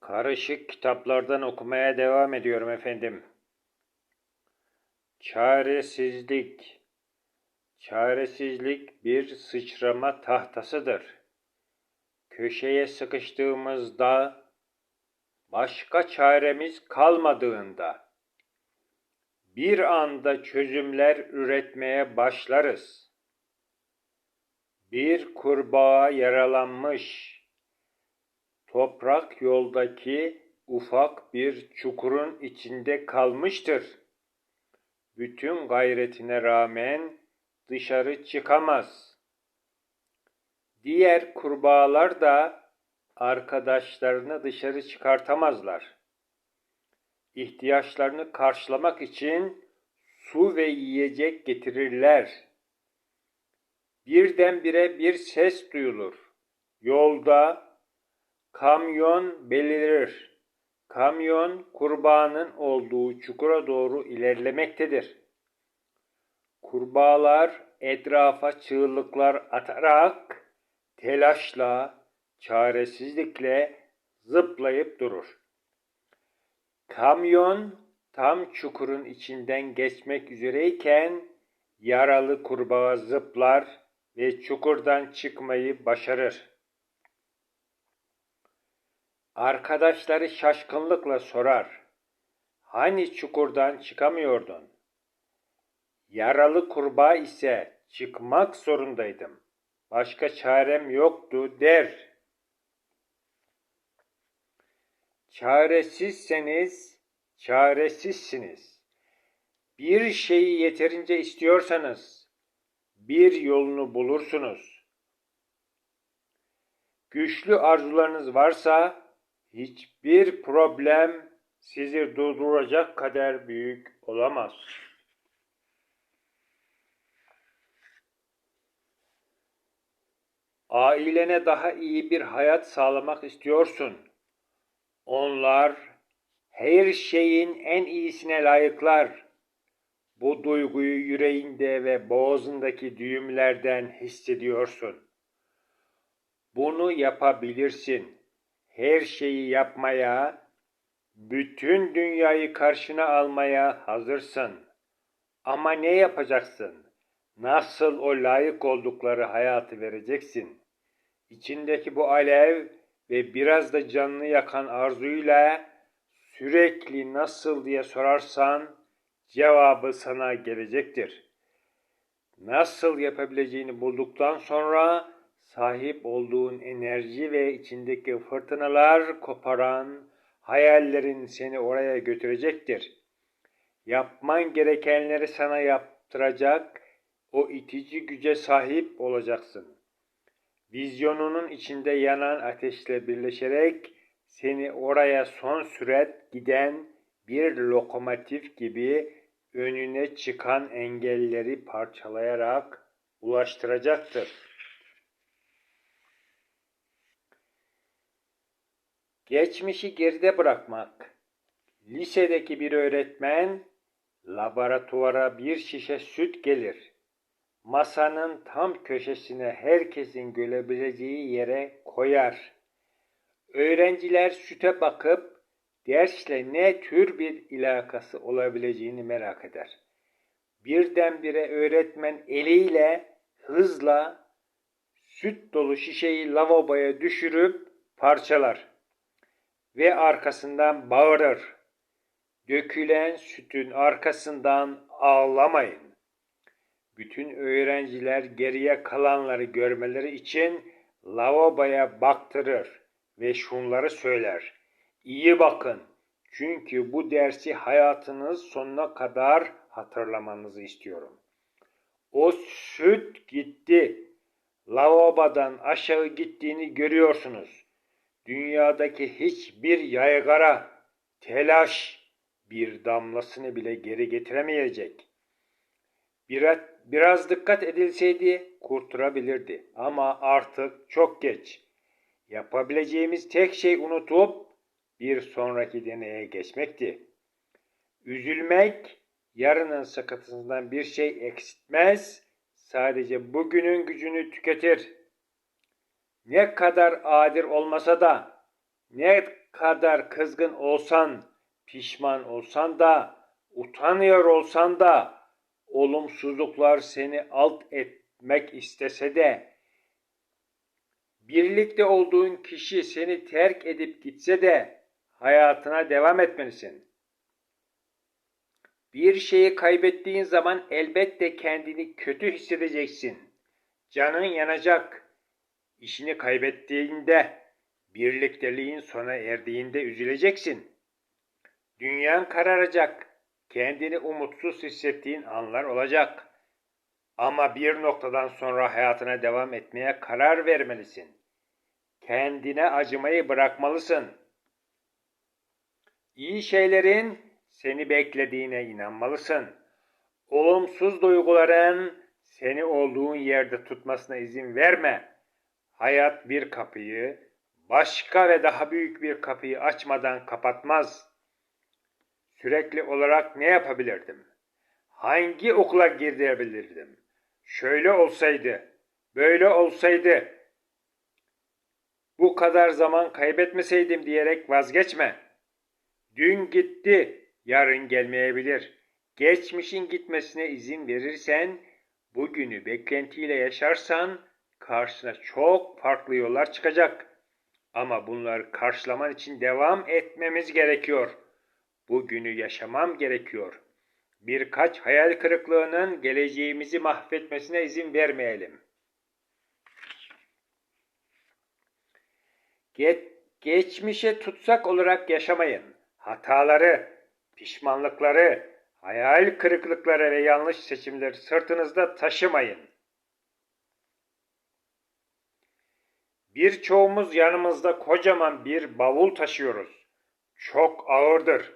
Karışık kitaplardan okumaya devam ediyorum efendim. Çaresizlik. Çaresizlik bir sıçrama tahtasıdır. Köşeye sıkıştığımızda, başka çaremiz kalmadığında, bir anda çözümler üretmeye başlarız. Bir kurbağa yaralanmış, Toprak yoldaki ufak bir çukurun içinde kalmıştır. Bütün gayretine rağmen dışarı çıkamaz. Diğer kurbağalar da arkadaşlarını dışarı çıkartamazlar. İhtiyaçlarını karşılamak için su ve yiyecek getirirler. Birdenbire bir ses duyulur. Yolda Kamyon belirir. Kamyon kurbağanın olduğu çukura doğru ilerlemektedir. Kurbağalar etrafa çığlıklar atarak telaşla, çaresizlikle zıplayıp durur. Kamyon tam çukurun içinden geçmek üzereyken yaralı kurbağa zıplar ve çukurdan çıkmayı başarır. Arkadaşları şaşkınlıkla sorar. Hani çukurdan çıkamıyordun? Yaralı kurbağa ise çıkmak zorundaydım. Başka çarem yoktu der. Çaresizseniz çaresizsiniz. Bir şeyi yeterince istiyorsanız bir yolunu bulursunuz. Güçlü arzularınız varsa hiçbir problem sizi durduracak kadar büyük olamaz. Ailene daha iyi bir hayat sağlamak istiyorsun. Onlar her şeyin en iyisine layıklar. Bu duyguyu yüreğinde ve boğazındaki düğümlerden hissediyorsun. Bunu yapabilirsin her şeyi yapmaya, bütün dünyayı karşına almaya hazırsın. Ama ne yapacaksın? Nasıl o layık oldukları hayatı vereceksin? İçindeki bu alev ve biraz da canını yakan arzuyla sürekli nasıl diye sorarsan cevabı sana gelecektir. Nasıl yapabileceğini bulduktan sonra sahip olduğun enerji ve içindeki fırtınalar koparan hayallerin seni oraya götürecektir. Yapman gerekenleri sana yaptıracak o itici güce sahip olacaksın. Vizyonunun içinde yanan ateşle birleşerek seni oraya son süret giden bir lokomotif gibi önüne çıkan engelleri parçalayarak ulaştıracaktır. Geçmişi geride bırakmak. Lisedeki bir öğretmen laboratuvara bir şişe süt gelir. Masanın tam köşesine herkesin görebileceği yere koyar. Öğrenciler süte bakıp dersle ne tür bir ilakası olabileceğini merak eder. Birdenbire öğretmen eliyle hızla süt dolu şişeyi lavaboya düşürüp parçalar ve arkasından bağırır. Dökülen sütün arkasından ağlamayın. Bütün öğrenciler geriye kalanları görmeleri için lavaboya baktırır ve şunları söyler. İyi bakın çünkü bu dersi hayatınız sonuna kadar hatırlamanızı istiyorum. O süt gitti. Lavabodan aşağı gittiğini görüyorsunuz dünyadaki hiçbir yaygara, telaş bir damlasını bile geri getiremeyecek. Biraz, biraz dikkat edilseydi kurtarabilirdi ama artık çok geç. Yapabileceğimiz tek şey unutup bir sonraki deneye geçmekti. Üzülmek yarının sıkıntısından bir şey eksiltmez, sadece bugünün gücünü tüketir.'' Ne kadar adil olmasa da Ne kadar kızgın olsan, pişman olsan da, utanıyor olsan da, olumsuzluklar seni alt etmek istese de, birlikte olduğun kişi seni terk edip gitse de, hayatına devam etmelisin. Bir şeyi kaybettiğin zaman elbette kendini kötü hissedeceksin. Canın yanacak. İşini kaybettiğinde, birlikteliğin sona erdiğinde üzüleceksin. Dünyan kararacak. Kendini umutsuz hissettiğin anlar olacak. Ama bir noktadan sonra hayatına devam etmeye karar vermelisin. Kendine acımayı bırakmalısın. İyi şeylerin seni beklediğine inanmalısın. Olumsuz duyguların seni olduğun yerde tutmasına izin verme. Hayat bir kapıyı başka ve daha büyük bir kapıyı açmadan kapatmaz. Sürekli olarak ne yapabilirdim? Hangi okula girebilirdim? Şöyle olsaydı, böyle olsaydı, bu kadar zaman kaybetmeseydim diyerek vazgeçme. Dün gitti, yarın gelmeyebilir. Geçmişin gitmesine izin verirsen, bugünü beklentiyle yaşarsan karşına çok farklı yollar çıkacak. Ama bunları karşılaman için devam etmemiz gerekiyor. Bugünü yaşamam gerekiyor. Birkaç hayal kırıklığının geleceğimizi mahvetmesine izin vermeyelim. Ge geçmişe tutsak olarak yaşamayın. Hataları, pişmanlıkları, hayal kırıklıkları ve yanlış seçimleri sırtınızda taşımayın. Birçoğumuz yanımızda kocaman bir bavul taşıyoruz. Çok ağırdır.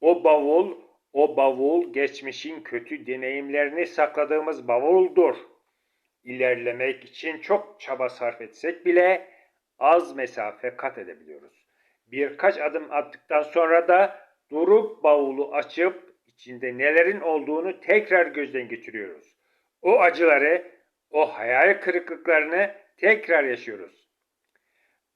O bavul, o bavul geçmişin kötü deneyimlerini sakladığımız bavuldur. İlerlemek için çok çaba sarf etsek bile az mesafe kat edebiliyoruz. Birkaç adım attıktan sonra da durup bavulu açıp içinde nelerin olduğunu tekrar gözden geçiriyoruz. O acıları, o hayal kırıklıklarını tekrar yaşıyoruz.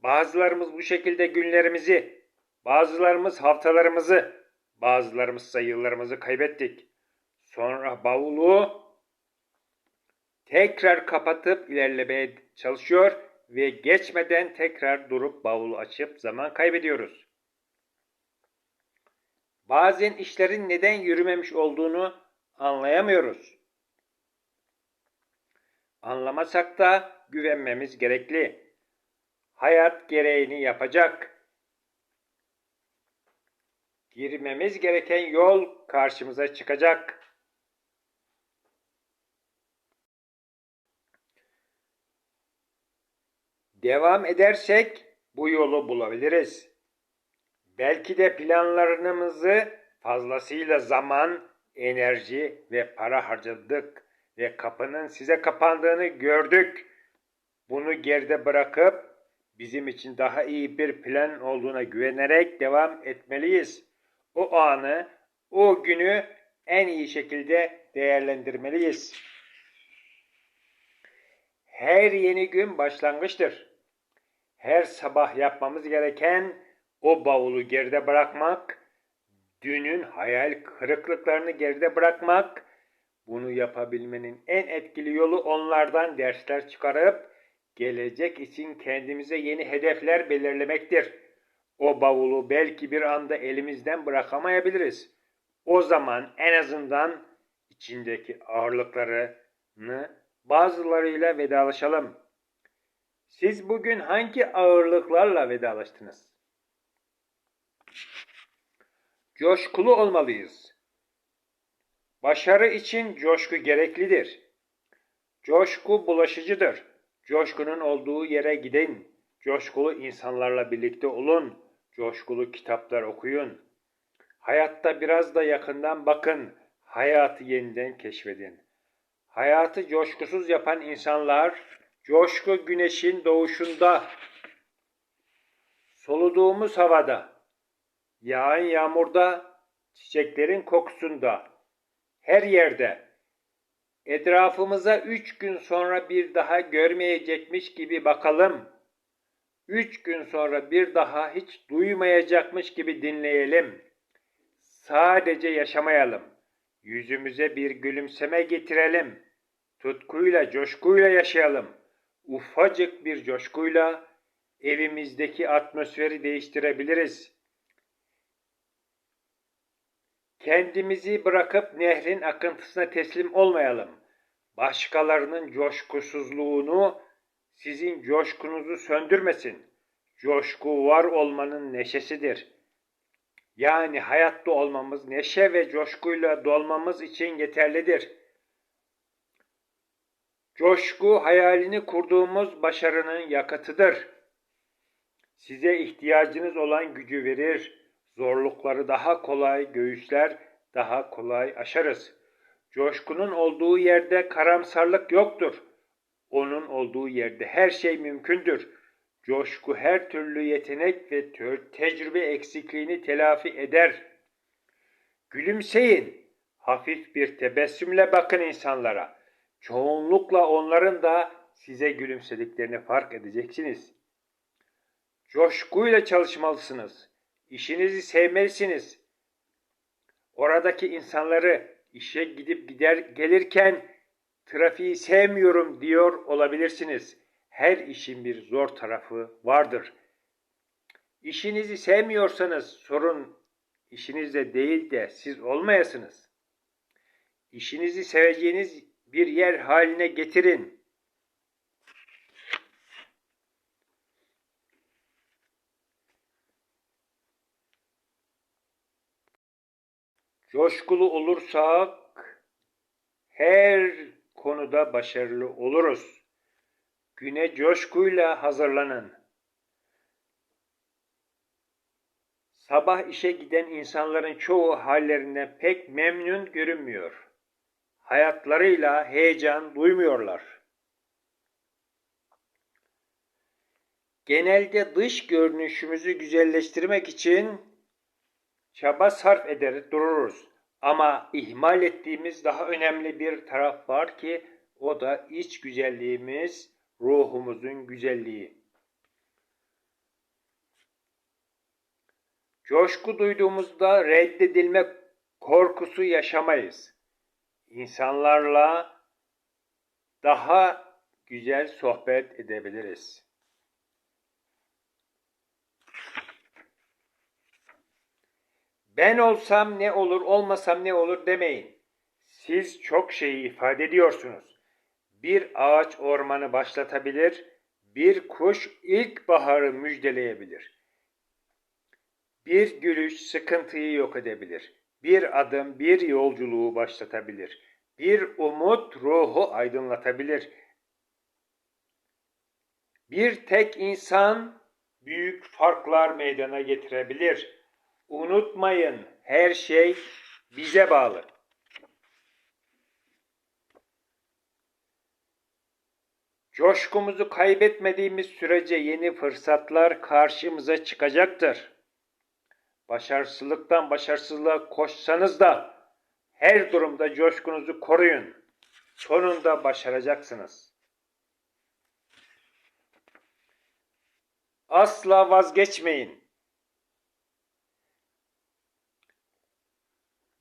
Bazılarımız bu şekilde günlerimizi, bazılarımız haftalarımızı, bazılarımız yıllarımızı kaybettik. Sonra bavulu tekrar kapatıp ilerlemeye çalışıyor ve geçmeden tekrar durup bavulu açıp zaman kaybediyoruz. Bazen işlerin neden yürümemiş olduğunu anlayamıyoruz. Anlamasak da güvenmemiz gerekli. Hayat gereğini yapacak. Girmemiz gereken yol karşımıza çıkacak. Devam edersek bu yolu bulabiliriz. Belki de planlarımızı fazlasıyla zaman, enerji ve para harcadık ve kapının size kapandığını gördük. Bunu geride bırakıp bizim için daha iyi bir plan olduğuna güvenerek devam etmeliyiz. O anı, o günü en iyi şekilde değerlendirmeliyiz. Her yeni gün başlangıçtır. Her sabah yapmamız gereken o bavulu geride bırakmak, dünün hayal kırıklıklarını geride bırakmak, bunu yapabilmenin en etkili yolu onlardan dersler çıkarıp gelecek için kendimize yeni hedefler belirlemektir. O bavulu belki bir anda elimizden bırakamayabiliriz. O zaman en azından içindeki ağırlıklarını bazılarıyla vedalaşalım. Siz bugün hangi ağırlıklarla vedalaştınız? Coşkulu olmalıyız. Başarı için coşku gereklidir. Coşku bulaşıcıdır. Coşkunun olduğu yere gidin. Coşkulu insanlarla birlikte olun. Coşkulu kitaplar okuyun. Hayatta biraz da yakından bakın. Hayatı yeniden keşfedin. Hayatı coşkusuz yapan insanlar, coşku güneşin doğuşunda, soluduğumuz havada, yağan yağmurda, çiçeklerin kokusunda, her yerde, etrafımıza üç gün sonra bir daha görmeyecekmiş gibi bakalım. Üç gün sonra bir daha hiç duymayacakmış gibi dinleyelim. Sadece yaşamayalım. Yüzümüze bir gülümseme getirelim. Tutkuyla, coşkuyla yaşayalım. Ufacık bir coşkuyla evimizdeki atmosferi değiştirebiliriz. Kendimizi bırakıp nehrin akıntısına teslim olmayalım. Başkalarının coşkusuzluğunu sizin coşkunuzu söndürmesin. Coşku var olmanın neşesidir. Yani hayatta olmamız, neşe ve coşkuyla dolmamız için yeterlidir. Coşku hayalini kurduğumuz başarının yakıtıdır. Size ihtiyacınız olan gücü verir. Zorlukları daha kolay göğüsler, daha kolay aşarız. Coşkunun olduğu yerde karamsarlık yoktur. Onun olduğu yerde her şey mümkündür. Coşku her türlü yetenek ve tecrübe eksikliğini telafi eder. Gülümseyin. Hafif bir tebessümle bakın insanlara. Çoğunlukla onların da size gülümsediklerini fark edeceksiniz. Coşkuyla çalışmalısınız. İşinizi sevmelisiniz. Oradaki insanları işe gidip gider gelirken trafiği sevmiyorum diyor olabilirsiniz. Her işin bir zor tarafı vardır. İşinizi sevmiyorsanız sorun işinizde değil de siz olmayasınız. İşinizi seveceğiniz bir yer haline getirin. Coşkulu olursak her konuda başarılı oluruz. Güne coşkuyla hazırlanın. Sabah işe giden insanların çoğu hallerinden pek memnun görünmüyor. Hayatlarıyla heyecan duymuyorlar. Genelde dış görünüşümüzü güzelleştirmek için çaba sarf eder dururuz. Ama ihmal ettiğimiz daha önemli bir taraf var ki o da iç güzelliğimiz, ruhumuzun güzelliği. Coşku duyduğumuzda reddedilme korkusu yaşamayız. İnsanlarla daha güzel sohbet edebiliriz. Ben olsam ne olur, olmasam ne olur demeyin. Siz çok şeyi ifade ediyorsunuz. Bir ağaç ormanı başlatabilir, bir kuş ilkbaharı müjdeleyebilir. Bir gülüş sıkıntıyı yok edebilir. Bir adım bir yolculuğu başlatabilir. Bir umut ruhu aydınlatabilir. Bir tek insan büyük farklar meydana getirebilir. Unutmayın her şey bize bağlı. Coşkumuzu kaybetmediğimiz sürece yeni fırsatlar karşımıza çıkacaktır. Başarısızlıktan başarısızlığa koşsanız da her durumda coşkunuzu koruyun. Sonunda başaracaksınız. Asla vazgeçmeyin.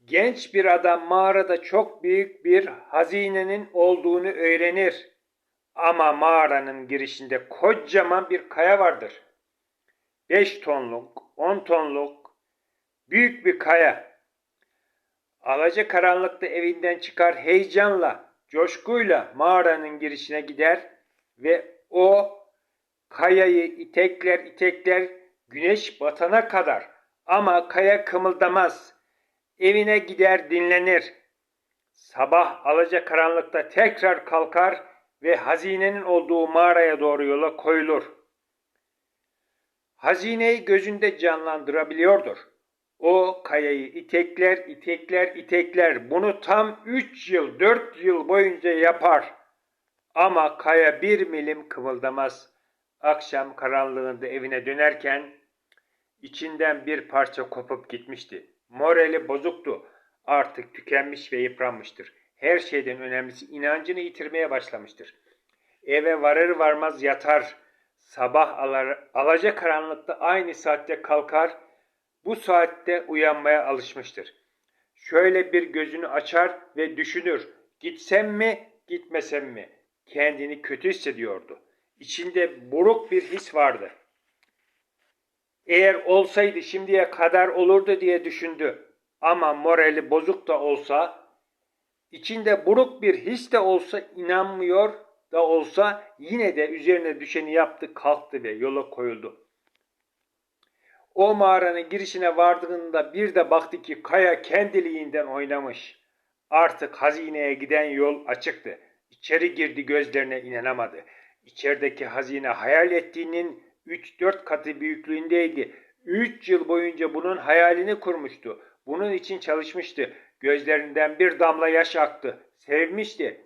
Genç bir adam mağarada çok büyük bir hazinenin olduğunu öğrenir. Ama mağaranın girişinde kocaman bir kaya vardır. 5 tonluk, 10 tonluk büyük bir kaya. Alaca karanlıkta evinden çıkar heyecanla, coşkuyla mağaranın girişine gider ve o kayayı itekler itekler güneş batana kadar ama kaya kımıldamaz. Evine gider dinlenir. Sabah alaca karanlıkta tekrar kalkar ve hazinenin olduğu mağaraya doğru yola koyulur. Hazineyi gözünde canlandırabiliyordur. O kayayı itekler, itekler, itekler. Bunu tam 3 yıl, 4 yıl boyunca yapar. Ama kaya bir milim kıvıldamaz. Akşam karanlığında evine dönerken içinden bir parça kopup gitmişti. Morali bozuktu. Artık tükenmiş ve yıpranmıştır. Her şeyden önemlisi inancını yitirmeye başlamıştır. Eve varır varmaz yatar. Sabah alar, alaca karanlıkta aynı saatte kalkar, bu saatte uyanmaya alışmıştır. Şöyle bir gözünü açar ve düşünür. Gitsem mi, gitmesem mi? Kendini kötü hissediyordu. İçinde buruk bir his vardı. Eğer olsaydı şimdiye kadar olurdu diye düşündü. Ama morali bozuk da olsa, içinde buruk bir his de olsa inanmıyor da olsa yine de üzerine düşeni yaptı, kalktı ve yola koyuldu. O mağaranın girişine vardığında bir de baktı ki kaya kendiliğinden oynamış. Artık hazineye giden yol açıktı. İçeri girdi gözlerine inanamadı. İçerideki hazine hayal ettiğinin 3-4 katı büyüklüğündeydi. 3 yıl boyunca bunun hayalini kurmuştu. Bunun için çalışmıştı. Gözlerinden bir damla yaş aktı. Sevmişti.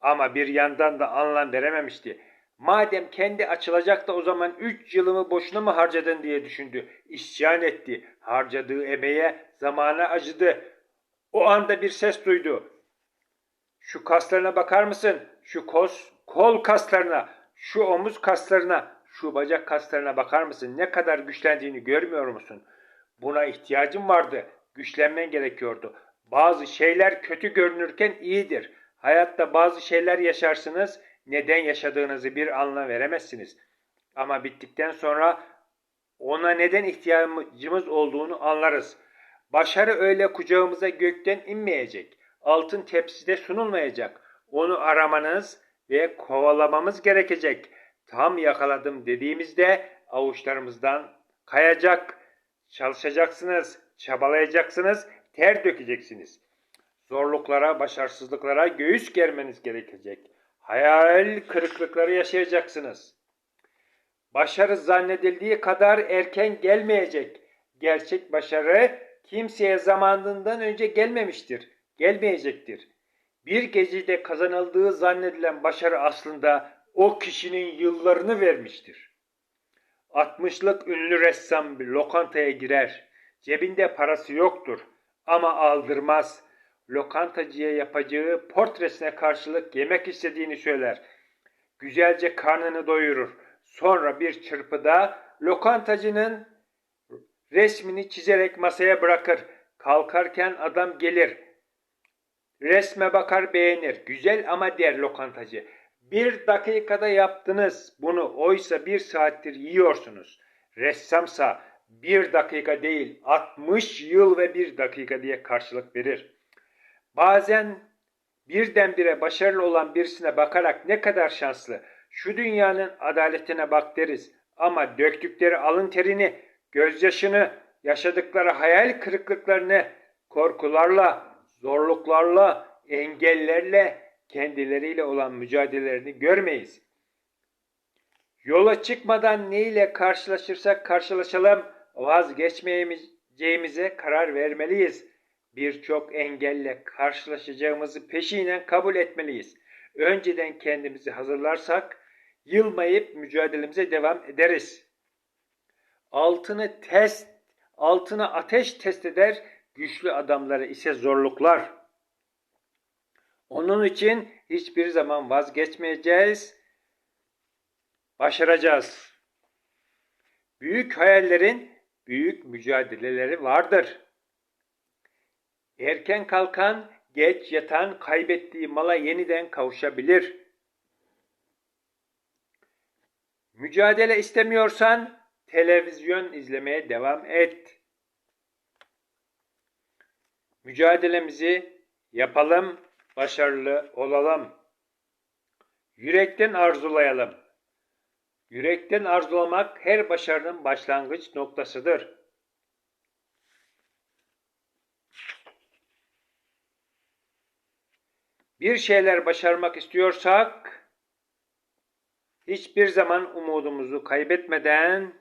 Ama bir yandan da anlam verememişti. Madem kendi açılacak da o zaman 3 yılımı boşuna mı harcadın diye düşündü. İsyan etti. Harcadığı emeğe zamana acıdı. O anda bir ses duydu. Şu kaslarına bakar mısın? Şu kos, kol kaslarına, şu omuz kaslarına, şu bacak kaslarına bakar mısın? Ne kadar güçlendiğini görmüyor musun? Buna ihtiyacım vardı. Güçlenmen gerekiyordu. Bazı şeyler kötü görünürken iyidir. Hayatta bazı şeyler yaşarsınız, neden yaşadığınızı bir anlam veremezsiniz. Ama bittikten sonra ona neden ihtiyacımız olduğunu anlarız. Başarı öyle kucağımıza gökten inmeyecek. Altın tepside sunulmayacak. Onu aramanız ve kovalamamız gerekecek. Tam yakaladım dediğimizde avuçlarımızdan kayacak. Çalışacaksınız, çabalayacaksınız, ter dökeceksiniz. Zorluklara, başarısızlıklara göğüs germeniz gerekecek. Hayal kırıklıkları yaşayacaksınız. Başarı zannedildiği kadar erken gelmeyecek. Gerçek başarı kimseye zamanından önce gelmemiştir, gelmeyecektir. Bir gecede kazanıldığı zannedilen başarı aslında o kişinin yıllarını vermiştir. 60'lık ünlü ressam bir lokantaya girer. Cebinde parası yoktur ama aldırmaz. Lokantacıya yapacağı portresine karşılık yemek istediğini söyler. Güzelce karnını doyurur. Sonra bir çırpıda lokantacının resmini çizerek masaya bırakır. Kalkarken adam gelir. Resme bakar beğenir. Güzel ama der lokantacı. Bir dakikada yaptınız bunu. Oysa bir saattir yiyorsunuz. Ressamsa bir dakika değil 60 yıl ve bir dakika diye karşılık verir. Bazen birdenbire başarılı olan birisine bakarak ne kadar şanslı, şu dünyanın adaletine bak deriz. Ama döktükleri alın terini, gözyaşını, yaşadıkları hayal kırıklıklarını korkularla, zorluklarla, engellerle, kendileriyle olan mücadelelerini görmeyiz. Yola çıkmadan neyle karşılaşırsak karşılaşalım vazgeçmeyeceğimize karar vermeliyiz. Birçok engelle karşılaşacağımızı peşinen kabul etmeliyiz. Önceden kendimizi hazırlarsak yılmayıp mücadelemize devam ederiz. Altını test, altına ateş test eder, güçlü adamları ise zorluklar. Onun için hiçbir zaman vazgeçmeyeceğiz, başaracağız. Büyük hayallerin büyük mücadeleleri vardır. Erken kalkan, geç yatan kaybettiği mala yeniden kavuşabilir. Mücadele istemiyorsan televizyon izlemeye devam et. Mücadelemizi yapalım, başarılı olalım. Yürekten arzulayalım. Yürekten arzulamak her başarının başlangıç noktasıdır. Bir şeyler başarmak istiyorsak hiçbir zaman umudumuzu kaybetmeden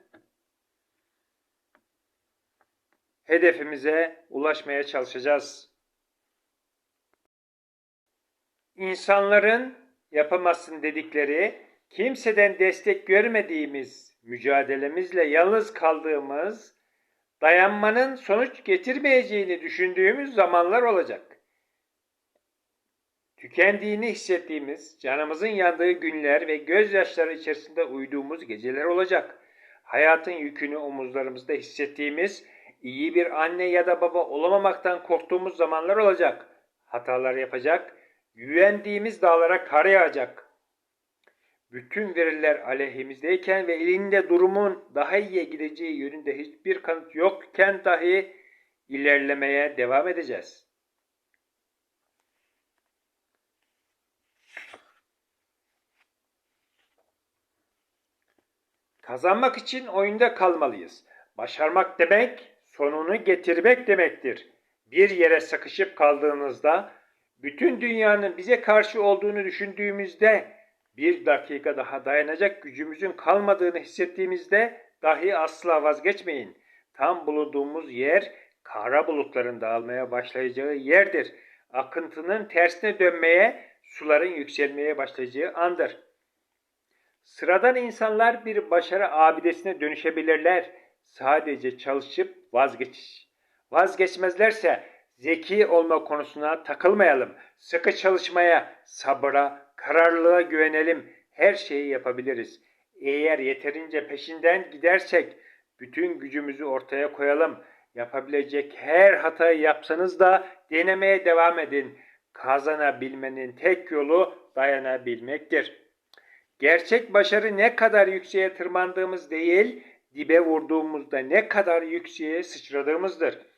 hedefimize ulaşmaya çalışacağız. İnsanların yapamazsın dedikleri, kimseden destek görmediğimiz, mücadelemizle yalnız kaldığımız, dayanmanın sonuç getirmeyeceğini düşündüğümüz zamanlar olacak. Tükendiğini hissettiğimiz, canımızın yandığı günler ve gözyaşları içerisinde uyuduğumuz geceler olacak. Hayatın yükünü omuzlarımızda hissettiğimiz, iyi bir anne ya da baba olamamaktan korktuğumuz zamanlar olacak. Hatalar yapacak, güvendiğimiz dağlara kar yağacak. Bütün veriler aleyhimizdeyken ve elinde durumun daha iyiye gideceği yönünde hiçbir kanıt yokken dahi ilerlemeye devam edeceğiz. Kazanmak için oyunda kalmalıyız. Başarmak demek sonunu getirmek demektir. Bir yere sıkışıp kaldığımızda, bütün dünyanın bize karşı olduğunu düşündüğümüzde, bir dakika daha dayanacak gücümüzün kalmadığını hissettiğimizde dahi asla vazgeçmeyin. Tam bulunduğumuz yer kara bulutların dağılmaya başlayacağı yerdir. Akıntının tersine dönmeye, suların yükselmeye başlayacağı andır. Sıradan insanlar bir başarı abidesine dönüşebilirler. Sadece çalışıp vazgeç. Vazgeçmezlerse zeki olma konusuna takılmayalım. Sıkı çalışmaya, sabıra, kararlılığa güvenelim. Her şeyi yapabiliriz. Eğer yeterince peşinden gidersek bütün gücümüzü ortaya koyalım. Yapabilecek her hatayı yapsanız da denemeye devam edin. Kazanabilmenin tek yolu dayanabilmektir. Gerçek başarı ne kadar yükseğe tırmandığımız değil, dibe vurduğumuzda ne kadar yükseğe sıçradığımızdır.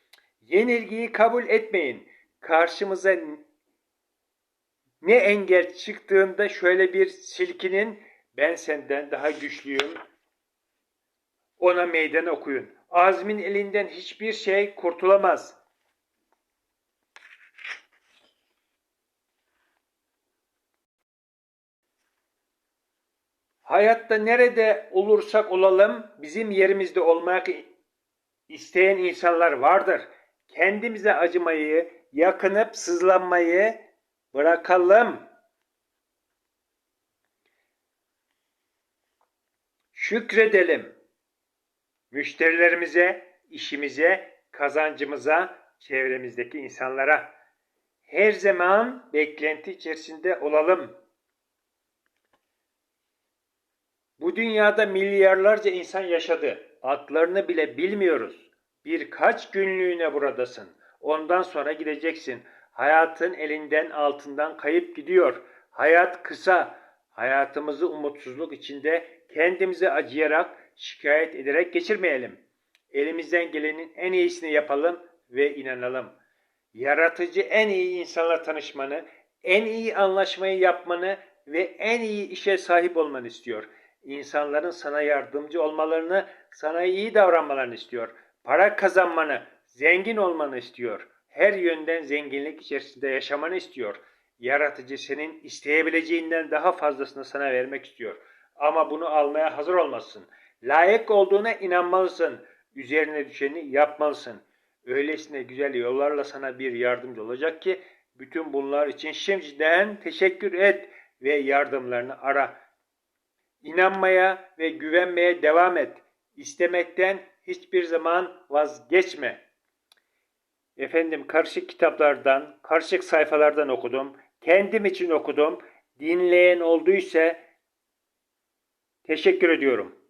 Yenilgiyi kabul etmeyin. Karşımıza ne engel çıktığında şöyle bir silkinin ben senden daha güçlüyüm. Ona meydan okuyun. Azmin elinden hiçbir şey kurtulamaz. Hayatta nerede olursak olalım bizim yerimizde olmak isteyen insanlar vardır. Kendimize acımayı, yakınıp sızlanmayı bırakalım. Şükredelim. Müşterilerimize, işimize, kazancımıza, çevremizdeki insanlara. Her zaman beklenti içerisinde olalım. Bu dünyada milyarlarca insan yaşadı. Adlarını bile bilmiyoruz. Birkaç günlüğüne buradasın. Ondan sonra gideceksin. Hayatın elinden altından kayıp gidiyor. Hayat kısa. Hayatımızı umutsuzluk içinde kendimize acıyarak, şikayet ederek geçirmeyelim. Elimizden gelenin en iyisini yapalım ve inanalım. Yaratıcı en iyi insanla tanışmanı, en iyi anlaşmayı yapmanı ve en iyi işe sahip olmanı istiyor. İnsanların sana yardımcı olmalarını, sana iyi davranmalarını istiyor. Para kazanmanı, zengin olmanı istiyor. Her yönden zenginlik içerisinde yaşamanı istiyor. Yaratıcı senin isteyebileceğinden daha fazlasını sana vermek istiyor. Ama bunu almaya hazır olmalısın. Layık olduğuna inanmalısın. Üzerine düşeni yapmalısın. Öylesine güzel yollarla sana bir yardımcı olacak ki bütün bunlar için şimdiden teşekkür et ve yardımlarını ara. İnanmaya ve güvenmeye devam et. İstemekten hiçbir zaman vazgeçme. Efendim karışık kitaplardan, karışık sayfalardan okudum. Kendim için okudum. Dinleyen olduysa teşekkür ediyorum.